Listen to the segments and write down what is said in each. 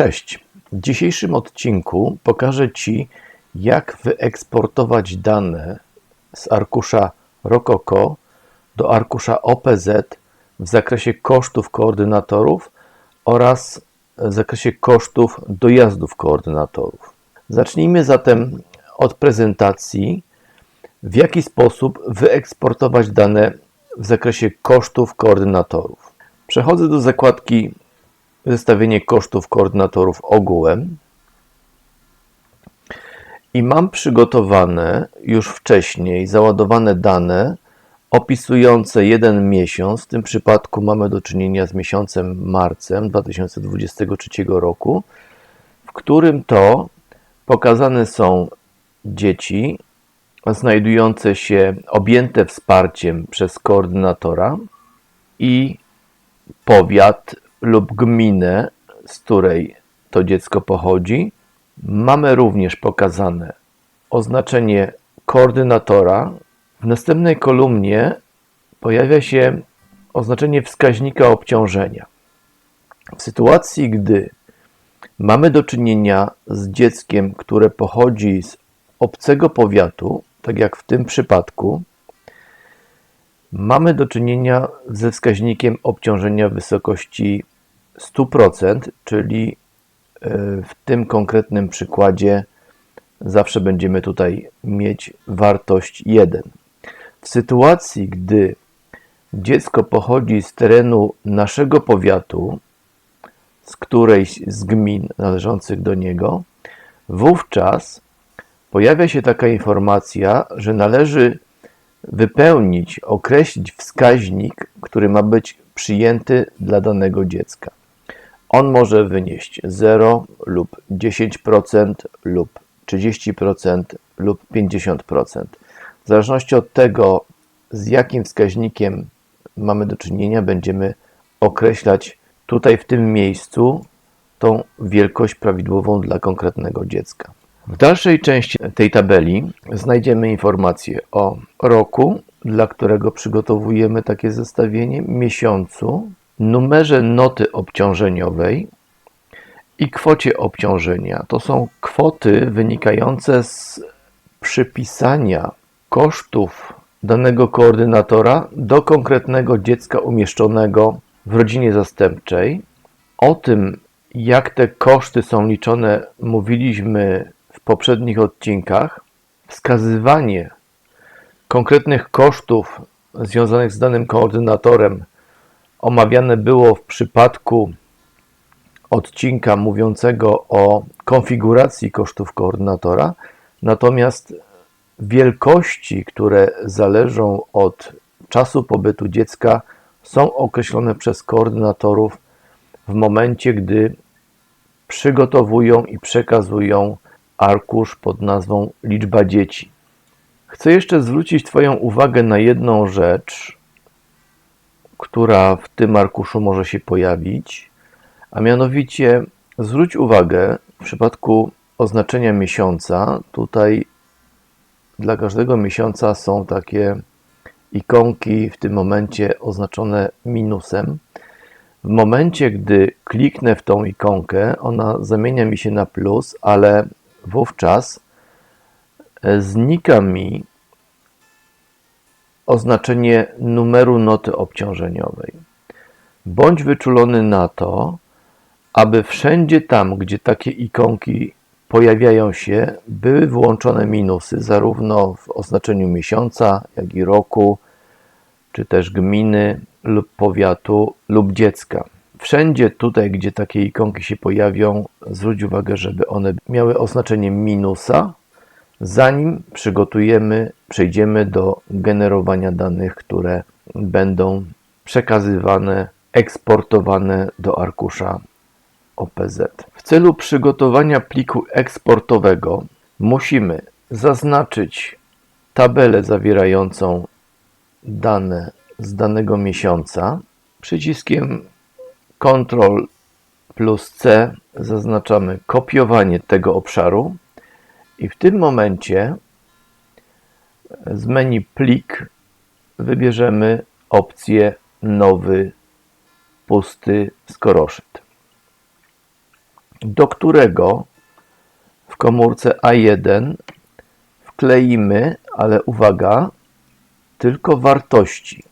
Cześć. W dzisiejszym odcinku pokażę Ci, jak wyeksportować dane z arkusza Rococo do arkusza OPZ w zakresie kosztów koordynatorów oraz w zakresie kosztów dojazdów koordynatorów. Zacznijmy zatem od prezentacji, w jaki sposób wyeksportować dane w zakresie kosztów koordynatorów. Przechodzę do zakładki zestawienie kosztów koordynatorów ogółem i mam przygotowane już wcześniej załadowane dane opisujące jeden miesiąc. W tym przypadku mamy do czynienia z miesiącem marcem 2023 roku, w którym to pokazane są dzieci znajdujące się objęte wsparciem przez koordynatora i powiat lub gminę, z której to dziecko pochodzi. Mamy również pokazane oznaczenie koordynatora. W następnej kolumnie pojawia się oznaczenie wskaźnika obciążenia. W sytuacji, gdy mamy do czynienia z dzieckiem, które pochodzi z obcego powiatu, tak jak w tym przypadku, mamy do czynienia ze wskaźnikiem obciążenia w wysokości 100%, czyli e, w tym konkretnym przykładzie zawsze będziemy tutaj mieć wartość 1. W sytuacji, gdy dziecko pochodzi z terenu naszego powiatu, z którejś z gmin należących do niego, wówczas pojawia się taka informacja, że należy wypełnić, określić wskaźnik, który ma być przyjęty dla danego dziecka. On może wynieść 0 lub 10% lub 30% lub 50%. W zależności od tego, z jakim wskaźnikiem mamy do czynienia, będziemy określać tutaj w tym miejscu tą wielkość prawidłową dla konkretnego dziecka. W dalszej części tej tabeli znajdziemy informacje o roku, dla którego przygotowujemy takie zestawienie, miesiącu, numerze noty obciążeniowej i kwocie obciążenia. To są kwoty wynikające z przypisania kosztów danego koordynatora do konkretnego dziecka umieszczonego w rodzinie zastępczej. O tym, jak te koszty są liczone, mówiliśmy w poprzednich odcinkach. Wskazywanie konkretnych kosztów związanych z danym koordynatorem omawiane było w przypadku odcinka mówiącego o konfiguracji kosztów koordynatora, natomiast wielkości, które zależą od czasu pobytu dziecka, są określone przez koordynatorów w momencie, gdy przygotowują i przekazują arkusz pod nazwą liczba dzieci. Chcę jeszcze zwrócić Twoją uwagę na jedną rzecz, która w tym arkuszu może się pojawić, a mianowicie zwróć uwagę w przypadku oznaczenia miesiąca, tutaj dla każdego miesiąca są takie ikonki w tym momencie oznaczone minusem. W momencie, gdy kliknę w tą ikonkę, ona zamienia mi się na plus, ale wówczas znika mi oznaczenie numeru noty obciążeniowej. Bądź wyczulony na to, aby wszędzie tam, gdzie takie ikonki pojawiają się, były włączone minusy, zarówno w oznaczeniu miesiąca, jak i roku, czy też gminy lub powiatu lub dziecka. Wszędzie tutaj, gdzie takie ikonki się pojawią, zwróć uwagę, żeby one miały oznaczenie minusa, zanim przygotujemy, przejdziemy do generowania danych, które będą przekazywane, eksportowane do arkusza OPZ. W celu przygotowania pliku eksportowego musimy zaznaczyć tabelę zawierającą dane z danego miesiąca. Przyciskiem Ctrl plus C zaznaczamy kopiowanie tego obszaru i w tym momencie z menu plik wybierzemy opcję nowy pusty skoroszyt. do którego w komórce A1 wkleimy, ale uwaga, tylko wartości.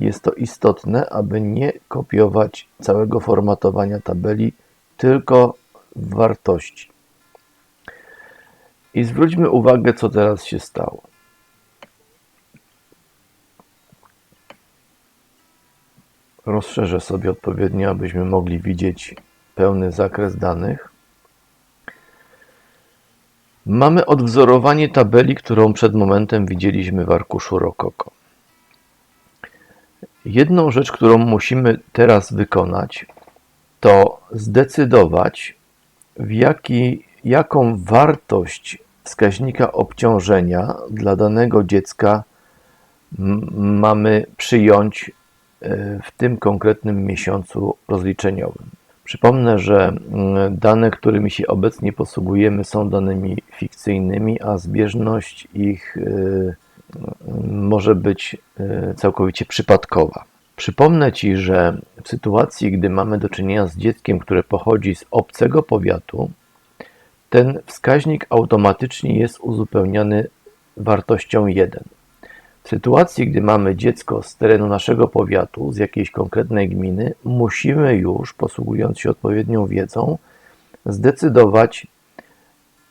Jest to istotne, aby nie kopiować całego formatowania tabeli, tylko wartości. I zwróćmy uwagę, co teraz się stało. Rozszerzę sobie odpowiednio, abyśmy mogli widzieć pełny zakres danych. Mamy odwzorowanie tabeli, którą przed momentem widzieliśmy w arkuszu Rokoko. Jedną rzecz, którą musimy teraz wykonać, to zdecydować, w jaki, jaką wartość wskaźnika obciążenia dla danego dziecka mamy przyjąć w tym konkretnym miesiącu rozliczeniowym. Przypomnę, że mm, dane, którymi się obecnie posługujemy, są danymi fikcyjnymi, a zbieżność ich y, może być y, całkowicie przypadkowa. Przypomnę Ci, że w sytuacji, gdy mamy do czynienia z dzieckiem, które pochodzi z obcego powiatu, ten wskaźnik automatycznie jest uzupełniany wartością 1. Sytuacji, gdy mamy dziecko z terenu naszego powiatu, z jakiejś konkretnej gminy, musimy już, posługując się odpowiednią wiedzą, zdecydować,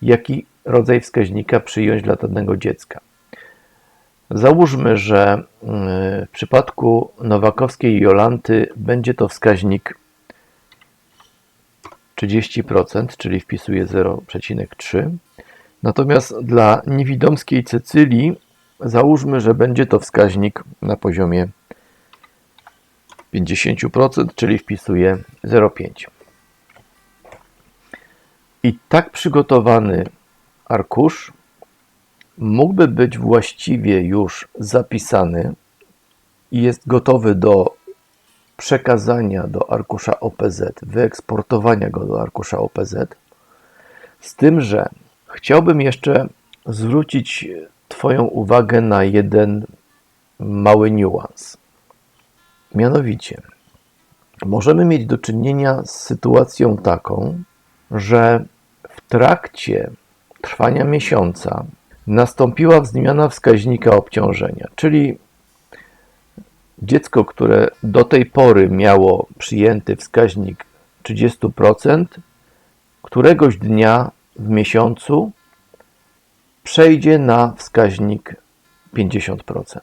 jaki rodzaj wskaźnika przyjąć dla danego dziecka. Załóżmy, że w przypadku nowakowskiej Jolanty będzie to wskaźnik 30%, czyli wpisuję 0,3. Natomiast dla niewidomskiej Cecylii załóżmy, że będzie to wskaźnik na poziomie 50%, czyli wpisuję 0,5. I tak przygotowany arkusz mógłby być właściwie już zapisany i jest gotowy do przekazania do arkusza OPZ, wyeksportowania go do arkusza OPZ. Z tym, że chciałbym jeszcze zwrócić Twoją uwagę na jeden mały niuans. Mianowicie, możemy mieć do czynienia z sytuacją taką, że w trakcie trwania miesiąca nastąpiła zmiana wskaźnika obciążenia, czyli dziecko, które do tej pory miało przyjęty wskaźnik 30%, któregoś dnia w miesiącu przejdzie na wskaźnik 50%.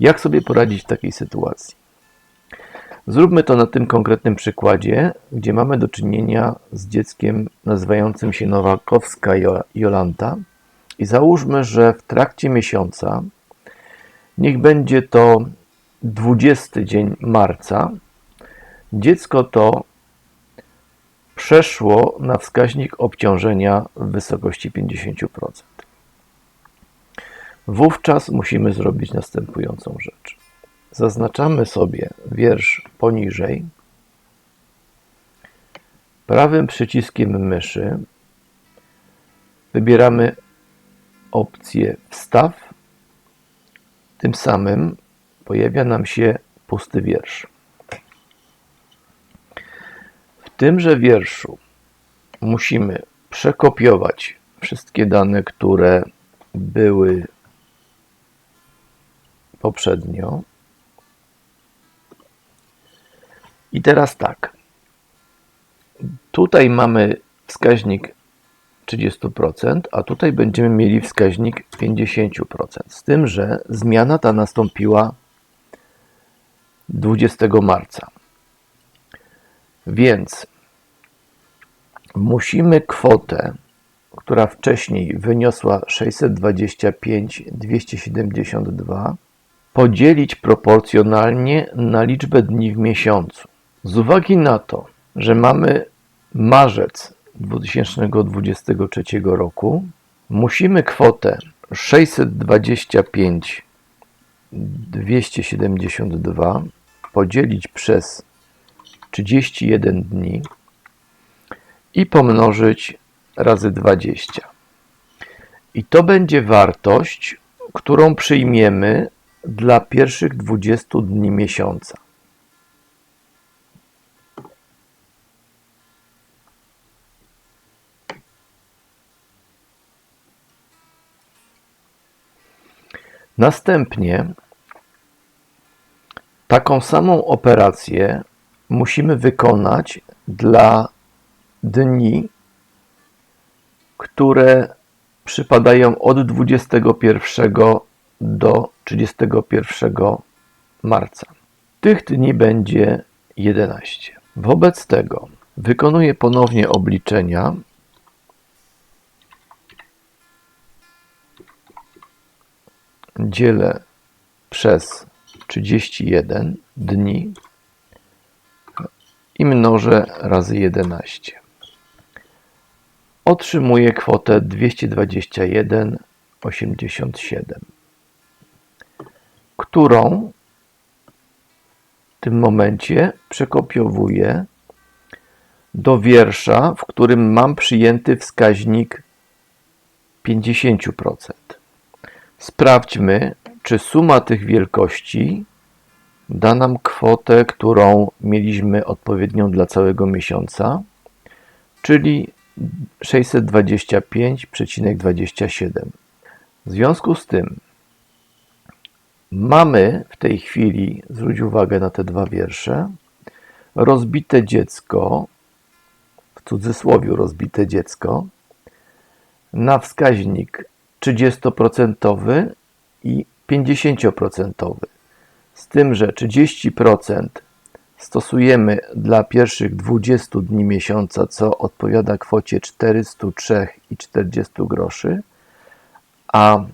Jak sobie poradzić w takiej sytuacji? Zróbmy to na tym konkretnym przykładzie, gdzie mamy do czynienia z dzieckiem nazywającym się Nowakowska Jolanta i załóżmy, że w trakcie miesiąca, niech będzie to 20 dzień marca, dziecko to przeszło na wskaźnik obciążenia w wysokości 50%. Wówczas musimy zrobić następującą rzecz. Zaznaczamy sobie wiersz poniżej. Prawym przyciskiem myszy wybieramy opcję Wstaw. Tym samym pojawia nam się pusty wiersz. W tymże wierszu musimy przekopiować wszystkie dane, które były poprzednio. I teraz tak. Tutaj mamy wskaźnik 30%, a tutaj będziemy mieli wskaźnik 50%. Z tym, że zmiana ta nastąpiła 20 marca. Więc musimy kwotę, która wcześniej wyniosła 625 272, podzielić proporcjonalnie na liczbę dni w miesiącu. Z uwagi na to, że mamy marzec 2023 roku, musimy kwotę 625 272 podzielić przez 31 dni i pomnożyć razy 20. I to będzie wartość, którą przyjmiemy dla pierwszych 20 dni miesiąca. Następnie taką samą operację musimy wykonać dla dni, które przypadają od 21 do 31 marca. Tych dni będzie 11. Wobec tego wykonuję ponownie obliczenia. Dzielę przez 31 dni i mnożę razy 11. Otrzymuję kwotę 221,87, którą w tym momencie przekopiowuję do wiersza, w którym mam przyjęty wskaźnik 50%. Sprawdźmy, czy suma tych wielkości da nam kwotę, którą mieliśmy odpowiednią dla całego miesiąca, czyli 625,27. W związku z tym mamy w tej chwili, zwróć uwagę na te dwa wiersze, rozbite dziecko, w cudzysłowie rozbite dziecko, na wskaźnik 30% i 50%. Z tym, że 30% stosujemy dla pierwszych 20 dni miesiąca, co odpowiada kwocie 403,40 groszy, a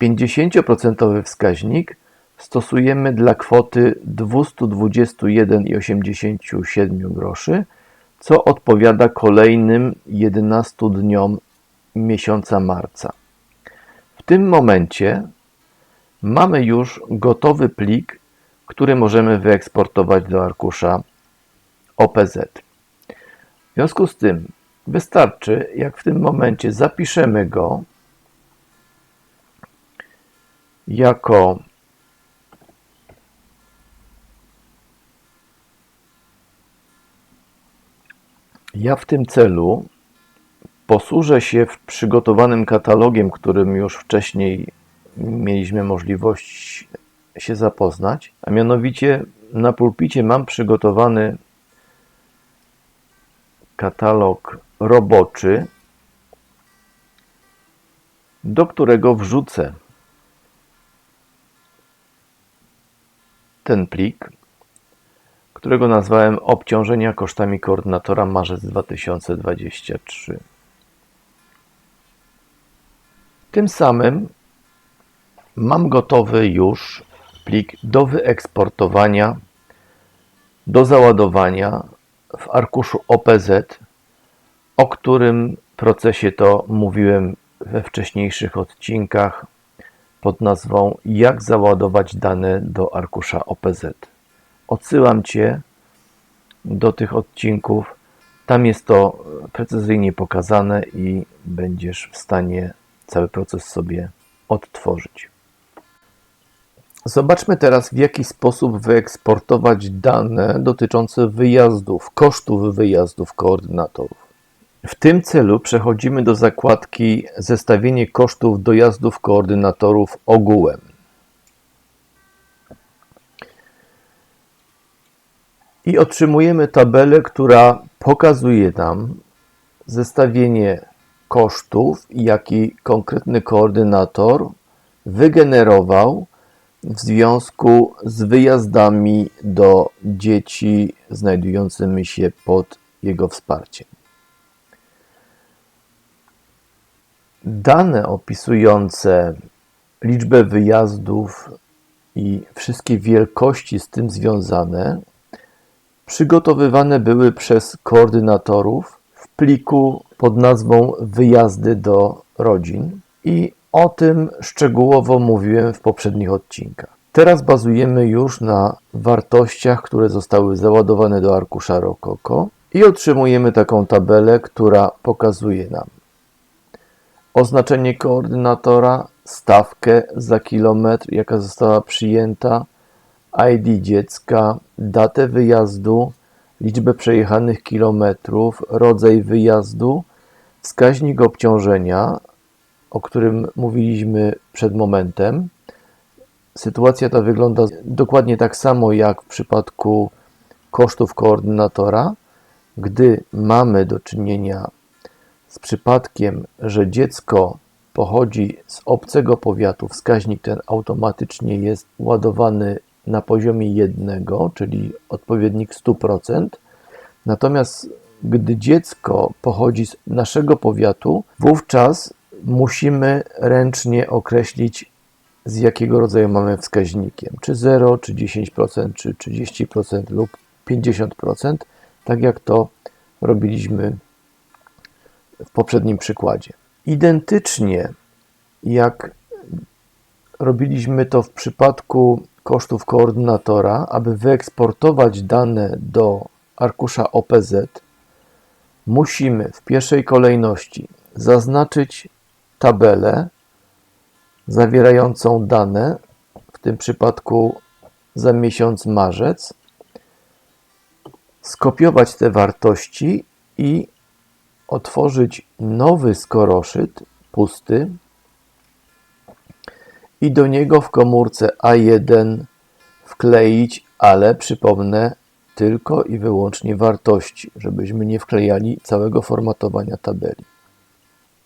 50% wskaźnik stosujemy dla kwoty 221,87 groszy, co odpowiada kolejnym 11 dniom miesiąca marca. W tym momencie mamy już gotowy plik, który możemy wyeksportować do arkusza OPZ. W związku z tym wystarczy, jak w tym momencie zapiszemy go jako ja w tym celu posłużę się przygotowanym katalogiem, którym już wcześniej mieliśmy możliwość się zapoznać, a mianowicie na pulpicie mam przygotowany katalog roboczy, do którego wrzucę ten plik, którego nazwałem obciążenia kosztami koordynatora marzec 2023. Tym samym mam gotowy już plik do wyeksportowania, do załadowania w arkuszu OPZ, o którym procesie to mówiłem we wcześniejszych odcinkach pod nazwą Jak załadować dane do arkusza OPZ. Odsyłam Cię do tych odcinków. Tam jest to precyzyjnie pokazane i będziesz w stanie cały proces sobie odtworzyć. Zobaczmy teraz, w jaki sposób wyeksportować dane dotyczące wyjazdów, kosztów wyjazdów koordynatorów. W tym celu przechodzimy do zakładki Zestawienie kosztów dojazdów koordynatorów ogółem. I otrzymujemy tabelę, która pokazuje nam zestawienie kosztów, jaki konkretny koordynator wygenerował w związku z wyjazdami do dzieci znajdującymi się pod jego wsparciem. Dane opisujące liczbę wyjazdów i wszystkie wielkości z tym związane przygotowywane były przez koordynatorów w pliku pod nazwą Wyjazdy do rodzin i o tym szczegółowo mówiłem w poprzednich odcinkach. Teraz bazujemy już na wartościach, które zostały załadowane do arkusza Rokoko i otrzymujemy taką tabelę, która pokazuje nam oznaczenie koordynatora, stawkę za kilometr, jaka została przyjęta, ID dziecka, datę wyjazdu, liczbę przejechanych kilometrów, rodzaj wyjazdu, wskaźnik obciążenia, o którym mówiliśmy przed momentem, sytuacja ta wygląda dokładnie tak samo jak w przypadku kosztów koordynatora, gdy mamy do czynienia z przypadkiem, że dziecko pochodzi z obcego powiatu, wskaźnik ten automatycznie jest ładowany na poziomie jednego, czyli odpowiednik 100%. Natomiast gdy dziecko pochodzi z naszego powiatu, wówczas musimy ręcznie określić, z jakiego rodzaju mamy wskaźnikiem. Czy 0, czy 10%, czy 30% lub 50%, tak jak to robiliśmy w poprzednim przykładzie. Identycznie jak robiliśmy to w przypadku kosztów koordynatora, aby wyeksportować dane do arkusza OPZ, musimy w pierwszej kolejności zaznaczyć tabelę zawierającą dane, w tym przypadku za miesiąc marzec, skopiować te wartości i otworzyć nowy skoroszyt pusty i do niego w komórce A1 wkleić, ale przypomnę, tylko i wyłącznie wartości, żebyśmy nie wklejali całego formatowania tabeli.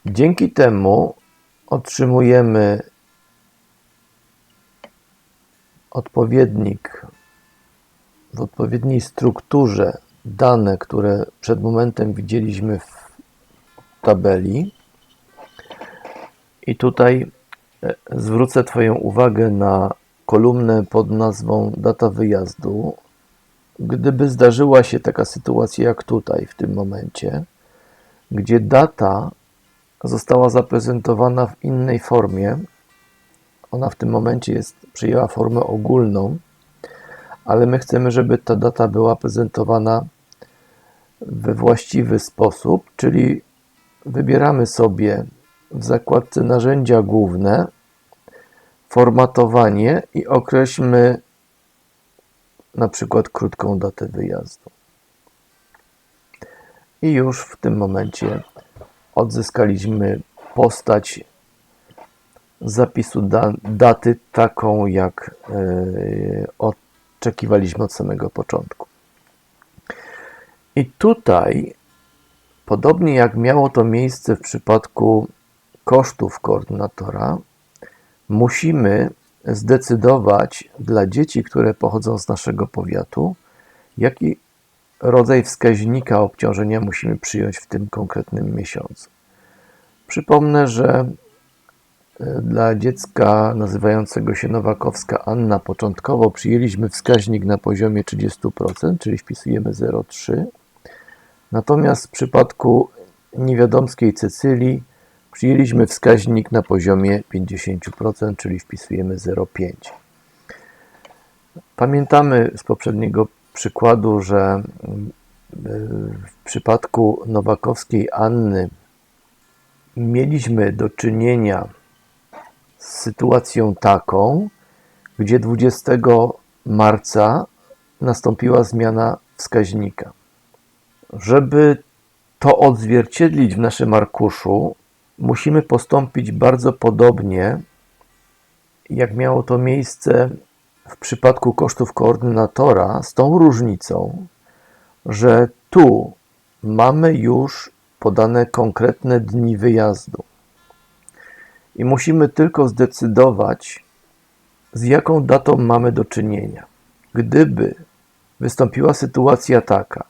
Dzięki temu otrzymujemy odpowiednik w odpowiedniej strukturze dane, które przed momentem widzieliśmy w tabeli. I tutaj e, zwrócę Twoją uwagę na kolumnę pod nazwą data wyjazdu. Gdyby zdarzyła się taka sytuacja jak tutaj, w tym momencie, gdzie data została zaprezentowana w innej formie, ona w tym momencie jest, przyjęła formę ogólną, ale my chcemy, żeby ta data była prezentowana we właściwy sposób, czyli wybieramy sobie w zakładce narzędzia główne formatowanie i określmy na przykład krótką datę wyjazdu. I już w tym momencie odzyskaliśmy postać zapisu da daty taką, jak yy, oczekiwaliśmy od samego początku. I tutaj Podobnie jak miało to miejsce w przypadku kosztów koordynatora, musimy zdecydować dla dzieci, które pochodzą z naszego powiatu, jaki rodzaj wskaźnika obciążenia musimy przyjąć w tym konkretnym miesiącu. Przypomnę, że e, dla dziecka nazywającego się Nowakowska Anna początkowo przyjęliśmy wskaźnik na poziomie 30%, czyli wpisujemy 0,3 Natomiast w przypadku niewiadomskiej Cecylii przyjęliśmy wskaźnik na poziomie 50%, czyli wpisujemy 0,5. Pamiętamy z poprzedniego przykładu, że e, w przypadku Nowakowskiej Anny mieliśmy do czynienia z sytuacją taką, gdzie 20 marca nastąpiła zmiana wskaźnika. Żeby to odzwierciedlić w naszym arkuszu, musimy postąpić bardzo podobnie, jak miało to miejsce w przypadku kosztów koordynatora, z tą różnicą, że tu mamy już podane konkretne dni wyjazdu. I musimy tylko zdecydować, z jaką datą mamy do czynienia. Gdyby wystąpiła sytuacja taka,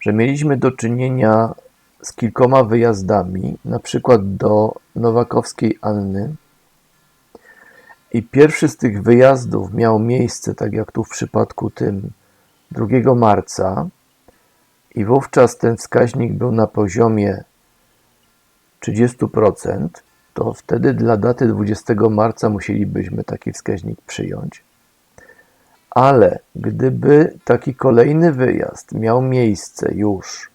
że mieliśmy do czynienia z kilkoma wyjazdami, na przykład do Nowakowskiej Anny. I pierwszy z tych wyjazdów miał miejsce, tak jak tu w przypadku tym 2 marca, i wówczas ten wskaźnik był na poziomie 30%, to wtedy dla daty 20 marca musielibyśmy taki wskaźnik przyjąć. Ale gdyby taki kolejny wyjazd miał miejsce już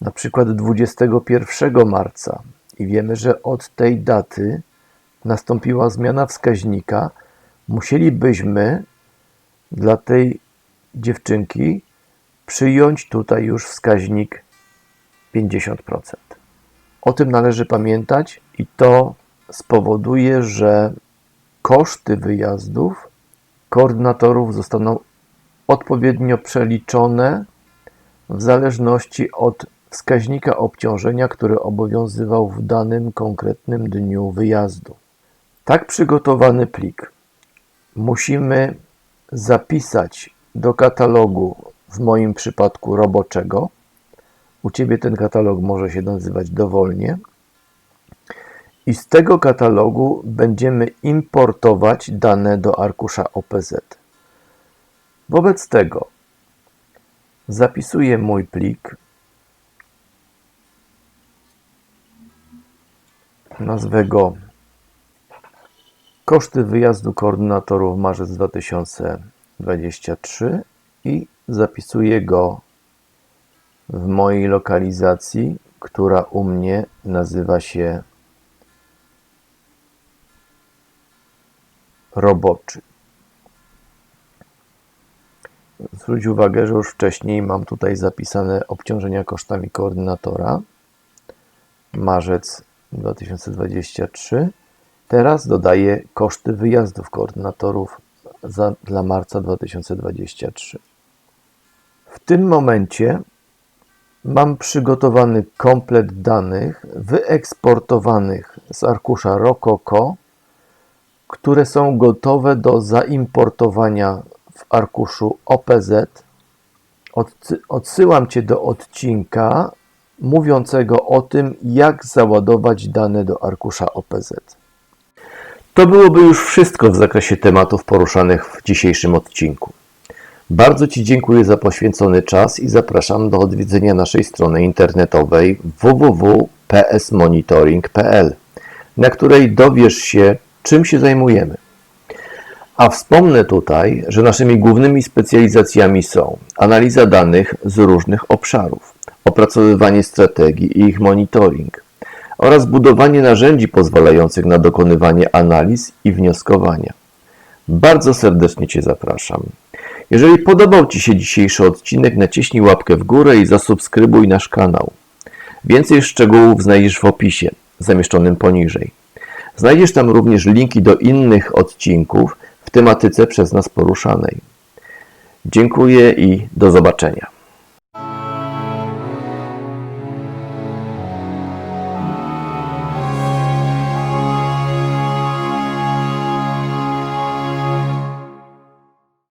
na przykład 21 marca i wiemy, że od tej daty nastąpiła zmiana wskaźnika, musielibyśmy dla tej dziewczynki przyjąć tutaj już wskaźnik 50%. O tym należy pamiętać i to spowoduje, że koszty wyjazdów koordynatorów zostaną odpowiednio przeliczone w zależności od wskaźnika obciążenia, który obowiązywał w danym konkretnym dniu wyjazdu. Tak przygotowany plik musimy zapisać do katalogu, w moim przypadku roboczego. U Ciebie ten katalog może się nazywać dowolnie. I z tego katalogu będziemy importować dane do arkusza OPZ. Wobec tego zapisuję mój plik. Nazwę go Koszty wyjazdu koordynatorów marzec 2023 i zapisuję go w mojej lokalizacji, która u mnie nazywa się roboczy. Zwróć uwagę, że już wcześniej mam tutaj zapisane obciążenia kosztami koordynatora. Marzec 2023. Teraz dodaję koszty wyjazdów koordynatorów za, dla marca 2023. W tym momencie mam przygotowany komplet danych wyeksportowanych z arkusza Rokoko, które są gotowe do zaimportowania w arkuszu OPZ. Odsy- Odsyłam Cię do odcinka mówiącego o tym, jak załadować dane do arkusza OPZ. To byłoby już wszystko w zakresie tematów poruszanych w dzisiejszym odcinku. Bardzo Ci dziękuję za poświęcony czas i zapraszam do odwiedzenia naszej strony internetowej www.psmonitoring.pl, na której dowiesz się, czym się zajmujemy. A wspomnę tutaj, że naszymi głównymi specjalizacjami są analiza danych z różnych obszarów, opracowywanie strategii i ich monitoring oraz budowanie narzędzi pozwalających na dokonywanie analiz i wnioskowania. Bardzo serdecznie Cię zapraszam. Jeżeli podobał Ci się dzisiejszy odcinek, naciśnij łapkę w górę i zasubskrybuj nasz kanał. Więcej szczegółów znajdziesz w opisie, zamieszczonym poniżej. Znajdziesz tam również linki do innych odcinków w tematyce przez nas poruszanej. Dziękuję i do zobaczenia.